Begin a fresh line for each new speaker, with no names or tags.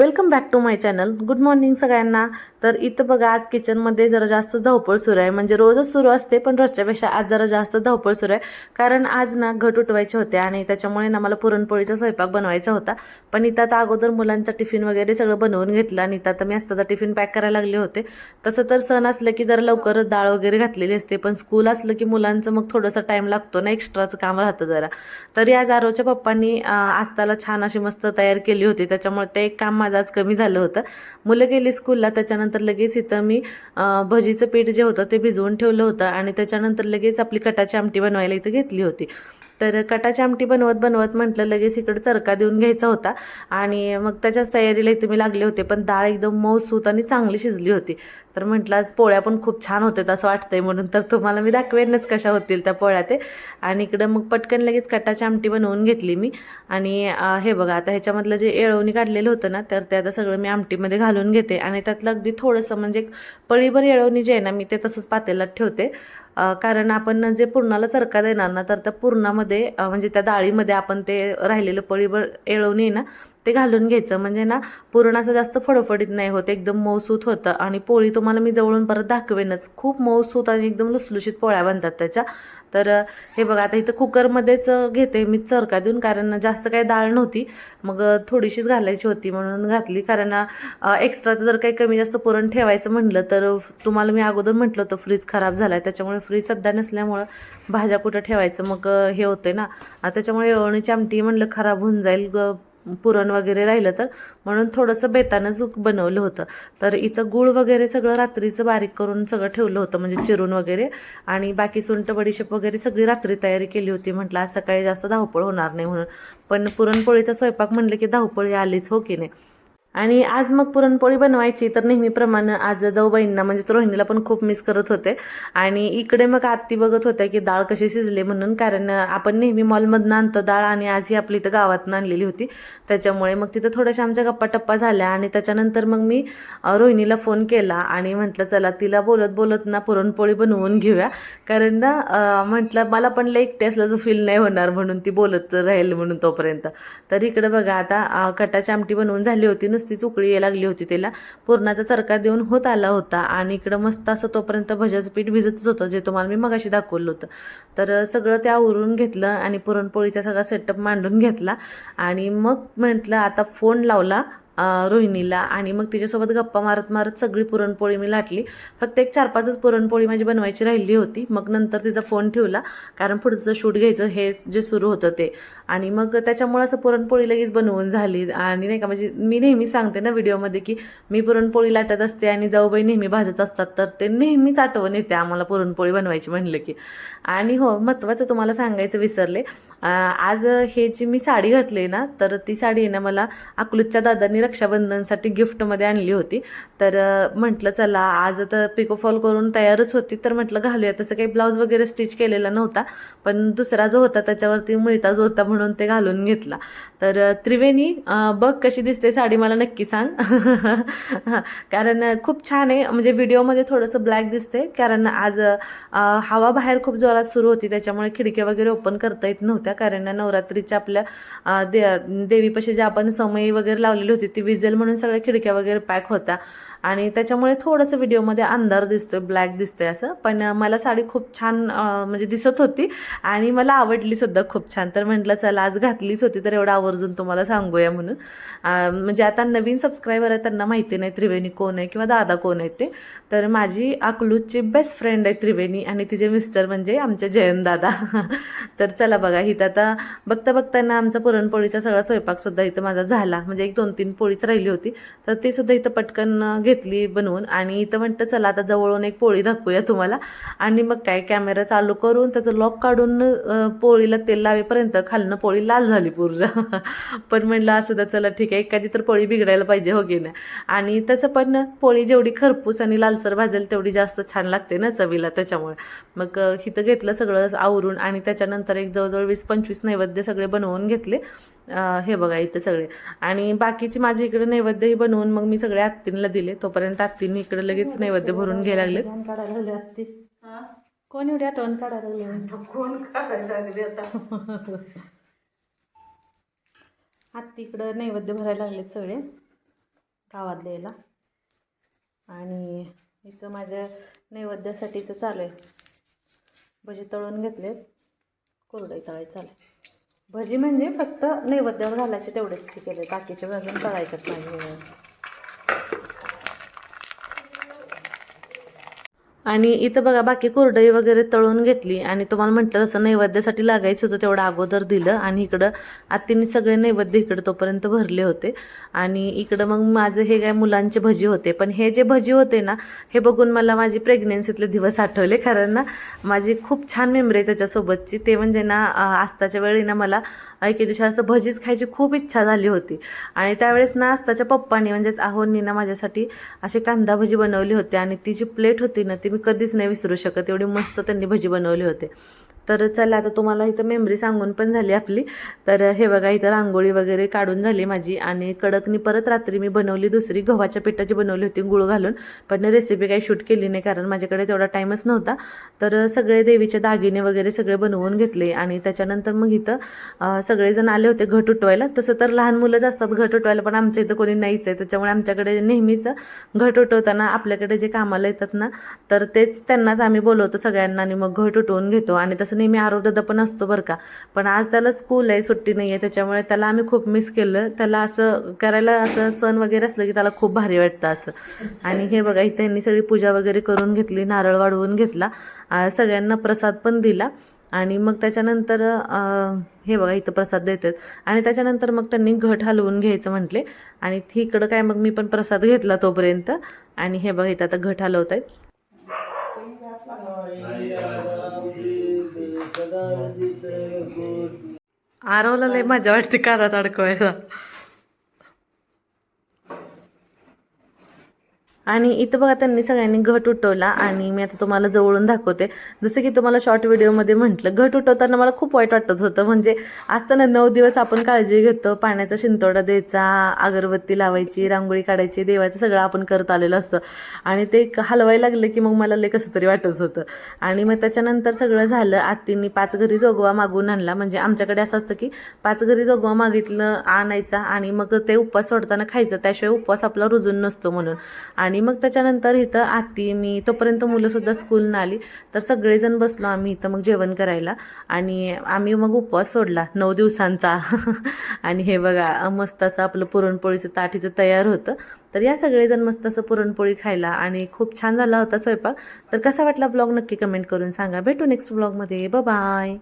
Welcome back to my channel good morning सगळ्यांना. तर इथं बघा आज किचनमध्ये जरा जास्त धावपळ सुरू आहे. म्हणजे रोजच सुरू असते पण रोजच्यापेक्षा आज जरा जास्त धावपळ सुरू आहे. कारण आज ना घट उठवायचे होते आणि त्याच्यामुळे ना मला पुरणपोळीचा स्वयंपाक बनवायचा होता. पण इथं आता अगोदर मुलांचा टिफिन वगैरे सगळं बनवून घेतलं आणि इथं आता मी असताचा टिफिन पॅक करायला लागले होते. तसं तर सण असलं की जरा लवकरच डाळ वगैरे घातलेली असते पण स्कूल असलं की मुलांचं मग थोडंसं टाईम लागतो ना एक्स्ट्राचं काम राहतं जरा. तरी आज आरोच्या पप्पांनी आस्ताला छान अशी मस्त तयार केली होती. त्याच्यामुळे ते एक काम माझं आज कमी झालं होतं. मुलं गेली स्कूलला त्याच्यानंतर लगेच इथं मी भजीचं पीठ जे होतं ते भिजवून ठेवलं होतं आणि त्याच्यानंतर लगेच आपली कटाची आमटी बनवायला इथं घेतली होती. तर कटाची आमटी बनवत बनवत म्हटलं लगेच इकडे चरका देऊन घ्यायचा होता. आणि मग त्याच्याच तयारीला इथे मी लागले होते पण डाळ एकदम मऊसूत आणि चांगली शिजली होती. तर म्हटलं आज पोळ्या पण खूप छान होतात असं वाटतंय म्हणून. तर तुम्हाला मी दाखवेनच कशा होतील त्या पोळ्या ते. आणि इकडं मग पटकन लगेच कटाची आमटी बनवून घेतली मी. आणि हे बघा आता ह्याच्यामधलं जे येळवणी काढलेलं होतं ना तर ते आता सगळं मी आमटीमध्ये घालून घेते. आणि त्यातलं अगदी थोडंसं म्हणजे एक पळीभर येळवणी जे आहे ना मी ते तसंच पातेलात ठेवते. कारण आपण जे पूर्णाला चरका देणार ना तर त्या पूर्णामध्ये म्हणजे त्या डाळीमध्ये आपण ते राहिलेलं पळीभर येळवणी आहे ना ते घालून घ्यायचं. म्हणजे ना पुरणाचं जास्त फडफडीत नाही होत. एकदम मऊसूत होतं. आणि पोळी तुम्हाला मी जवळून परत दाखवेनच. खूप मऊसूत आणि एकदम लुसलुशीत पोळ्या बनतात त्याच्या. तर हे बघा आता इथं कुकरमध्येच घेते मी चरका देऊन कारण जास्त काही डाळ नव्हती. मग थोडीशीच घालायची होती म्हणून घातली. कारण एक्स्ट्राचं जर काही कमी जास्त पुरण ठेवायचं म्हटलं तर तुम्हाला मी अगोदर म्हटलं होतं फ्रीज खराब झाला आहे त्याच्यामुळे फ्रीज सध्या नसल्यामुळं भाज्या कुठं ठेवायचं? मग हे होते ना. त्याच्यामुळे येळवणीची आमटी म्हणलं खराब होऊन जाईल. पुरण वगैरे राहिलं तर. म्हणून थोडंसं बेतानंच बनवलं होतं. तर इथं गूळ वगैरे सगळं रात्रीचं बारीक करून सगळं ठेवलं होतं म्हणजे चिरून वगैरे. आणि बाकी सुंट बडीशेप वगैरे सगळी रात्री तयारी केली होती. म्हटलं आज सकाळी जास्त धावपळ होणार नाही म्हणून. पण पुरणपोळीचा स्वयंपाक म्हणलं की धावपळी आलीच हो की नाही? आणि आज मग पुरणपोळी बनवायची तर नेहमीप्रमाणे आज जाऊबाईंना म्हणजे रोहिणीला पण खूप मिस करत होते. आणि इकडे मग आत्ती बघत होत्या की डाळ कशी शिजली म्हणून कारण आपण नेहमी मॉलमधनं आणतो डाळ आणि आज ही आपली इथं गावातनं आणलेली होती. त्याच्यामुळे मग तिथं थोड्याशा आमच्या गप्पा टप्पा झाल्या आणि त्याच्यानंतर मग मी रोहिणीला फोन केला आणि म्हटलं चला तिला बोलत बोलत ना पुरणपोळी बनवून घेऊया. कारण ना म्हटलं मला पण लई एकटे जो फील नाही होणार म्हणून ती बोलत राहील म्हणून तोपर्यंत. तर इकडे बघा आता कटाची आमटी बनवून झाली होती नुसतीच उकळी यायला लागली होती त्याला पूर्णाचा चरका देऊन होत आला होता आणि इकडं मस्त असं तोपर्यंत भज्याचं पीठ भिजतच होतं जे तुम्हाला मी मगाशी दाखवलं होतं. तर सगळं त्या उरून घेतलं आणि पुरणपोळीचा सगळा सेटअप मांडून घेतला. आणि मग म्हटलं आता फोन लावला रोहिणीला आणि मग तिच्यासोबत गप्पा मारत मारत सगळी पुरणपोळी मी लाटली. फक्त एक चार पाचच पुरणपोळी माझी बनवायची राहिली होती. मग नंतर तिचा फोन ठेवला कारण पुढचं शूट घ्यायचं हे जे सुरू होतं ते. आणि मग त्याच्यामुळे असं पुरणपोळी लगेच बनवून झाली. आणि नाही का म्हणजे मी नेहमी सांगते ना व्हिडिओमध्ये की मी पुरणपोळी लाटत असते आणि जाऊबाई नेहमी भाजत असतात. तर ते नेहमीच आठवण येते आम्हाला पुरणपोळी बनवायची म्हणलं की. आणि हो महत्त्वाचं तुम्हाला सांगायचं विसरले. आज हे जी मी साडी घातली ना तर ती साडी ना मला अकलूजच्या दादांनी रक्षाबंधनसाठी गिफ्टमध्ये आणली होती. तर म्हटलं चला आज तर पिकोफॉल करून तयारच होती तर म्हटलं घालूया. तसं काही ब्लाऊज वगैरे स्टिच केलेला नव्हता पण दुसरा जो होता त्याच्यावरती मिळता जो होता म्हणून ते घालून घेतला. तर त्रिवेणी बघ कशी दिसते साडी मला नक्की सांग. कारण खूप छान आहे. म्हणजे व्हिडिओमध्ये थोडंसं ब्लॅक दिसते कारण आज हवा बाहेर खूप जोरात सुरू होती त्याच्यामुळे खिडक्या वगैरे ओपन करता येत नव्हत्या. कारण नवरात्रीच्या आपल्या दे देवीपाशी जे आपण समई वगैरे लावलेली होती ती विजेल म्हणून सगळ्या खिडक्या वगैरे पॅक होत्या. आणि त्याच्यामुळे थोडंसं व्हिडिओमध्ये अंधार दिसतोय ब्लॅक दिसतोय असं. पण मला साडी खूप छान म्हणजे दिसत होती. आणि मला आवडली सुद्धा खूप छान. तर म्हटलं चला आज घातलीच होती तर एवढं आवर्जून तुम्हाला सांगूया म्हणून. म्हणजे आता नवीन सबस्क्रायबर आहे त्यांना माहिती नाही त्रिवेणी कोण आहे किंवा दादा कोण आहे ते. तर माझी अकलूजची बेस्ट फ्रेंड आहे त्रिवेणी आणि तिचे मिस्टर म्हणजे आमचे जयंत दादा. तर चला बघा इथं आता बघता बघताना आमचा पुरणपोळीचा सगळा स्वयंपाकसुद्धा इथं माझा झाला. म्हणजे एक दोन तीन पोळीच राहिली होती. तर ती सुद्धा इथं पटकन घे घेतली बनवून आणि इथं म्हणतं चला आता जवळून एक पोळी दाखवूया तुम्हाला. आणि मग काय कॅमेरा चालू करून त्याचं लॉक काढून पोळीला तेल लावेपर्यंत खालनं पोळी लाल झाली पूर्ण. पण म्हणलं असं तर चला ठीक आहे एखादी तर पोळी बिघडायला पाहिजे हो ना आणि तसं पण पोळी जेवढी खरपूस आणि लालसर भाजेल तेवढी जास्त छान लागते ना चवीला त्याच्यामुळे. मग इथं घेतलं सगळं आवरून आणि त्याच्यानंतर एक जवळजवळ वीस पंचवीस नैवेद्य सगळे बनवून घेतले. हे बघा इथं सगळे. आणि बाकीची माझी इकडे नैवेद्यही बनवून मग मी सगळ्या आत्तींना दिले. तोपर्यंत आत्तींनी इकडे लगेच नैवेद्य भरून घ्यायला लागले काढायला लागले आत्ती. कोण एवढी आठवण? काढायला लागली?
कोण काढायला लागले आता?
आत्ती इकडं नैवेद्य भरायला लागलेत सगळे गावात द्यायला आणि इथं माझ्या नैवेद्यासाठीचं चालू आहे. भजी तळून घेतलेत. कोरडई तळायचं चालू आहे. भजी म्हणजे फक्त नैवेद्यावर घालायचे तेवढेच केले. बाकीचे भजन करायच्यात नाही. आणि इथं बघा बाकी कोरडई वगैरे तळून घेतली आणि तुम्हाला म्हटलं तसं नैवेद्यासाठी लागायचं होतं तेवढं अगोदर दिलं आणि इकडं आत्तीने सगळे नैवेद्य इकडं तोपर्यंत भरले होते. आणि इकडं मग माझं हे काय मुलांचे भजी होते. पण हे जे भजी होते ना हे बघून मला माझी प्रेग्नेन्सीतले दिवस आठवले. कारण ना माझी खूप छान मेमरी आहे त्याच्यासोबतची. ते म्हणजे ना आस्ताच्या वेळी ना मला एके दिवशी असं भजीच खायची खूप इच्छा झाली होती. आणि त्यावेळेस ना आस्ताच्या पप्पानी म्हणजेच आहोंनी ना माझ्यासाठी अशी कांदा भजी बनवली होती. आणि ती जी प्लेट होती ना ती मी कधीच नाही विसरू शकत. एवढी मस्त त्यांनी भजी बनवली होते. तर चला आता तुम्हाला इथं मेमरी सांगून पण झाली आपली. तर हे बघा इथं रांगोळी वगैरे काढून झाली माझी. आणि कडकनी परत रात्री मी बनवली दुसरी. गव्हाच्या पिठाची बनवली होती गुळ घालून. पण रेसिपी काही शूट केली नाही कारण माझ्याकडे तेवढा टाईमच नव्हता. तर सगळे देवीचे दागिने वगैरे सगळे बनवून घेतले. आणि त्याच्यानंतर मग इथं सगळेजण आले होते घट उठवायला. तसं तर लहान मुलंच असतात घट उठवायला पण आमच्या इथं कोणी नाहीच आहे. त्याच्यामुळे आमच्याकडे नेहमीच घट उठवताना आपल्याकडे जे कामाला येतात ना तर तेच त्यांनाच आम्ही बोलवतो सगळ्यांना. आणि मग घट उठवून घेतो. आणि तसं नेहमी आरोग्यदा पण असतो बरं का. पण आज त्याला स्कूल आहे सुट्टी नाही आहे त्याच्यामुळे त्याला आम्ही खूप मिस केलं. त्याला असं करायला असं सण वगैरे असलं की त्याला खूप भारी वाटतं असं. आणि हे बघा इथे त्यांनी सगळी पूजा वगैरे करून घेतली नारळ वाढवून घेतला सगळ्यांना प्रसाद पण दिला. आणि मग त्याच्यानंतर हे बघा इथं प्रसाद देतात. आणि त्याच्यानंतर मग त्यांनी घट हलवून घ्यायचं म्हटले. आणि इकडं काय मग मी पण प्रसाद घेतला तोपर्यंत. आणि हे बघा इथं आता घट हलवत आहेत ಆ ರೋಲಲ್ಲೇ ಮಜಾ ಮಾಡ್ತಿ ಕಾರ ತಡ್ಕೋ ಎಲ್ಲ आणि इथं बघा त्यांनी सगळ्यांनी घट उठवला आणि मी आता तुम्हाला जवळून दाखवते. जसं की तुम्हाला शॉर्ट व्हिडिओमध्ये म्हटलं घट उठवताना मला खूप वाईट वाटत होतं. म्हणजे असताना नऊ दिवस आपण काळजी घेतो पाण्याचा शिंतोडा द्यायचा अगरबत्ती लावायची रांगोळी काढायची देवाचं सगळं आपण करत आलेलं असतं. आणि ते हलवायला लागलं की मग मला लय कसं तरी वाटत होतं. आणि मग त्याच्यानंतर सगळं झालं आत्तींनी पाच घरी जोगवा मागून आणला. म्हणजे आमच्याकडे असं असतं की पाच घरी जोगवा मागितलं आणायचा आणि मग ते उपवास सोडताना खायचं. त्याशिवाय उपवास आपला रुजून नसतो म्हणून. आणि मग त्याच्यानंतर इथं आत्ती मी तोपर्यंत मुलंसुद्धा स्कूलनं आली तर सगळेजण बसलो आम्ही इथं मग जेवण करायला. आणि आम्ही मग उपवास सोडला नऊ दिवसांचा. आणि हे बघा मस्त असं आपलं पुरणपोळीचं ताट इथं तयार होतं. तर या सगळेजण मस्त असं पुरणपोळी खायला आणि खूप छान झाला होता स्वयंपाक. तर कसा वाटला ब्लॉग नक्की कमेंट करून सांगा. भेटू नेक्स्ट ब्लॉगमध्ये बाय